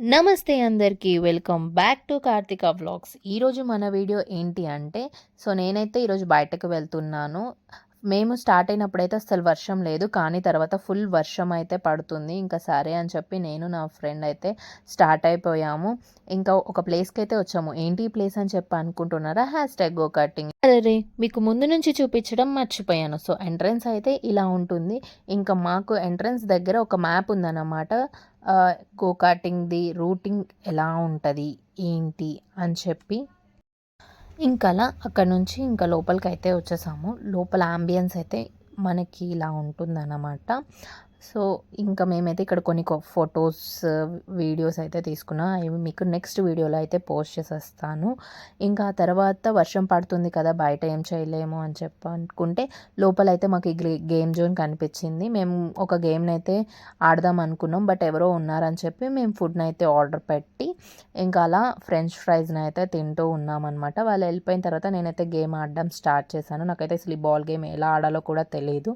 నమస్తే అందరికీ welcome back to Karthika vlogs. ఈరోజు మన వీడియో ఏంటి అంటే సో నేనైతే ఈరోజు బయటకు వెళ్తున్నాను. మేము స్టార్ట్ అయినప్పుడైతే అసలు వర్షం లేదు కానీ తర్వాత ఫుల్ వర్షం అయితే పడుతుంది ఇంకా సరే అని చెప్పి నేను నా ఫ్రెండ్ అయితే స్టార్ట్ అయిపోయాము. ఇంకా ఒక ప్లేస్కి అయితే వచ్చాము. ఏంటి ప్లేస్ అని చెప్పి అనుకుంటున్నారా? హ్యాష్ ట్యాగ్ గో కటింగ్ అరే మీకు ముందు నుంచి చూపించడం మర్చిపోయాను. సో ఎంట్రన్స్ అయితే ఇలా ఉంటుంది. ఇంకా మాకు ఎంట్రన్స్ దగ్గర ఒక మ్యాప్ ఉందన్నమాట. గో కార్టింగ్ది రూటింగ్ ఎలా ఉంటుంది ఏంటి అని చెప్పి. అలా అక్కడ నుంచి ఇంకా లోపలికి అయితే వచ్చేసాము. లోపల అంబియన్స్ అయితే మనకి ఇలా ఉంటుందన్నమాట. సో ఇంకా మేమైతే ఇక్కడ కొన్ని ఫొటోస్ వీడియోస్ అయితే తీసుకున్నా. ఇవి మీకు నెక్స్ట్ వీడియోలో అయితే పోస్ట్ చేసేస్తాను. ఇంకా ఆ తర్వాత వర్షం పడుతుంది కదా బయట ఏం చేయలేము అని చెప్పి అనుకుంటే లోపల అయితే మాకు ఈ గేమ్ జోన్ కనిపించింది. మేము ఒక గేమ్ని అయితే ఆడదాం అనుకున్నాం బట్ ఎవరో ఉన్నారని చెప్పి మేము ఫుడ్ని అయితే ఆర్డర్ పెట్టి ఇంకా అలా ఫ్రెంచ్ ఫ్రైస్ని అయితే తింటూ ఉన్నామన్నమాట. వాళ్ళు వెళ్ళిపోయిన తర్వాత నేనైతే గేమ్ ఆడడం స్టార్ట్ చేశాను. నాకైతే అసలు ఈ బాల్ గేమ్ ఎలా ఆడాలో కూడా తెలియదు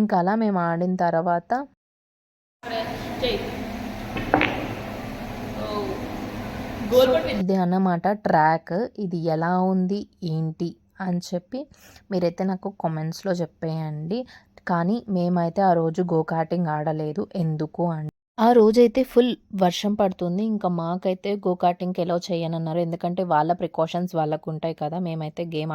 ఇంకా అలా మేము ఆడిన తర్వాత ఇది అన్నమాట ట్రాక్. ఇది ఎలా ఉంది ఏంటి అని చెప్పి మీరైతే నాకు కామెంట్స్లో చెప్పేయండి. కానీ మేమైతే ఆ రోజు గో కార్టింగ్ ఆడలేదు. ఎందుకు అంటే ఆ రోజైతే ఫుల్ వర్షం పడుతుంది. ఇంకా మాకైతే గో కార్టింగ్కి ఎలా చేయనన్నారు. ఎందుకంటే వాళ్ళ ప్రికాషన్స్ వాళ్ళకు ఉంటాయి కదా. మేమైతే గేమ్